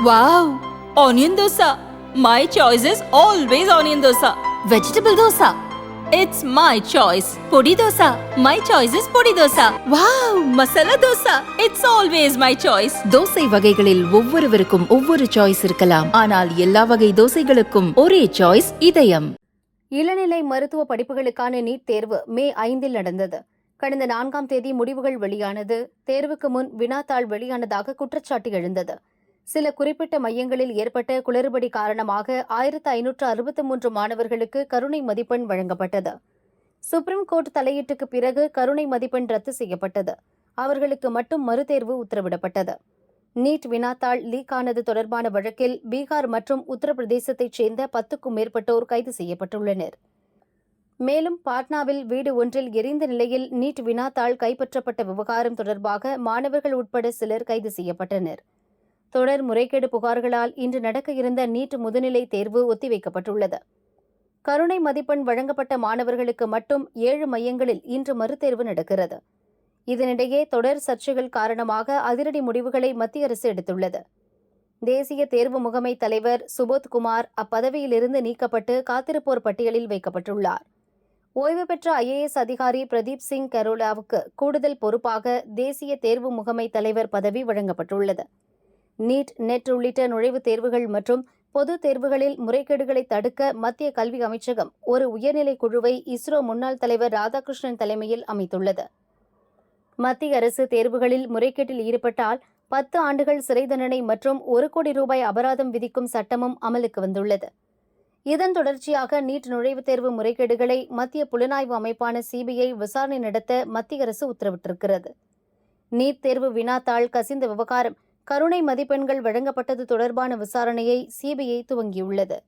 Wow! Onion dosa. My choice is always onion dosa. Vegetable dosa It's my choice. Podi dosa. My choice is podi dosa. Wow! Masala dosa. It's always my choice. Dosa வகைகளில் ஒவ்வொருவருக்கும் ஒவ்வொரு choice இருக்கலாம் ஆனால் எல்லா வகை தோசைகளுக்கும் ஒரே choice இதயம் இளநிலை மருத்துவ படிப்புகளுக்கான நீட் தேர்வு மே ஐந்தில் நடந்தது கடந்த நான்காம் தேதி முடிவுகள் வெளியானது தேர்வுக்கு முன் வினாத்தாள் வெளியானதாக குற்றச்சாட்டு எழுந்தது சில குறிப்பிட்ட மையங்களில் ஏற்பட்ட குளறுபடி காரணமாக ஆயிரத்து ஐநூற்று அறுபத்தி மூன்று மாணவர்களுக்கு கருணை மதிப்பெண் வழங்கப்பட்டது. சுப்ரீம் கோர்ட் தலையீட்டுக்கு பிறகு கருணை மதிப்பெண் ரத்து செய்யப்பட்டது. அவர்களுக்கு மட்டும் மறுதேர்வு உத்தரவிடப்பட்டது. நீட் வினாத்தாள் லீக் ஆனது தொடர்பான வழக்கில் பீகார் மற்றும் உத்தரப்பிரதேசத்தைச் சேர்ந்த பத்துக்கும் மேற்பட்டோர் கைது செய்யப்பட்டுள்ளனர். மேலும் பாட்னாவில் வீடு ஒன்றில் எரிந்த நிலையில் நீட் வினாத்தாள் கைப்பற்றப்பட்ட விவகாரம் தொடர்பாக மாணவர்கள் உட்பட சிலர் கைது செய்யப்பட்டனர். தொடர் முறைகேடு புகார்களால் இன்று நடக்க இருந்த நீட் முதுநிலை தேர்வு ஒத்திவைக்கப்பட்டுள்ளது. கருணை மதிப்பெண் வழங்கப்பட்ட மாணவர்களுக்கு மட்டும் ஏழு மையங்களில் இன்று மறுதேர்வு நடக்கிறது. இதனிடையே தொடர் சர்ச்சைகள் காரணமாக அதிரடி முடிவுகளை மத்திய அரசு எடுத்துள்ளது. தேசிய தேர்வு முகமை தலைவர் சுபோத்குமார் அப்பதவியிலிருந்து நீக்கப்பட்டு காத்திருப்போர் பட்டியலில் வைக்கப்பட்டுள்ளார். ஓய்வு பெற்ற ஐஏஎஸ் அதிகாரி பிரதீப் சிங் கரோலாவுக்கு கூடுதல் பொறுப்பாக தேசிய தேர்வு முகமை தலைவர் பதவி வழங்கப்பட்டுள்ளது. நீட் நெட் உள்ளிட்ட நுழைவுத் தேர்வுகள் மற்றும் பொது தேர்வுகளில் முறைகேடுகளை தடுக்க மத்திய கல்வி அமைச்சகம் ஒரு உயர்நிலை குழுவை இஸ்ரோ முன்னாள் தலைவர் ராதாகிருஷ்ணன் தலைமையில் அமைத்துள்ளது. மத்திய அரசு தேர்வுகளில் முறைகேட்டில் ஈடுபட்டால் பத்து ஆண்டுகள் சிறை தண்டனை மற்றும் ஒரு கோடி ரூபாய் அபராதம் விதிக்கும் சட்டமும் அமலுக்கு வந்துள்ளது. இதன் தொடர்ச்சியாக நீட் நுழைவுத் தேர்வு முறைகேடுகளை மத்திய புலனாய்வு அமைப்பான சிபிஐ விசாரணை நடத்த மத்திய அரசு உத்தரவிட்டிருக்கிறது. நீட் தேர்வு வினாத்தாள் கசிந்த விவகாரம் கருணை மதிப்பெண்கள் வழங்கப்பட்டது தொடர்பான விசாரணையை சிபிஐ துவங்கியுள்ளது.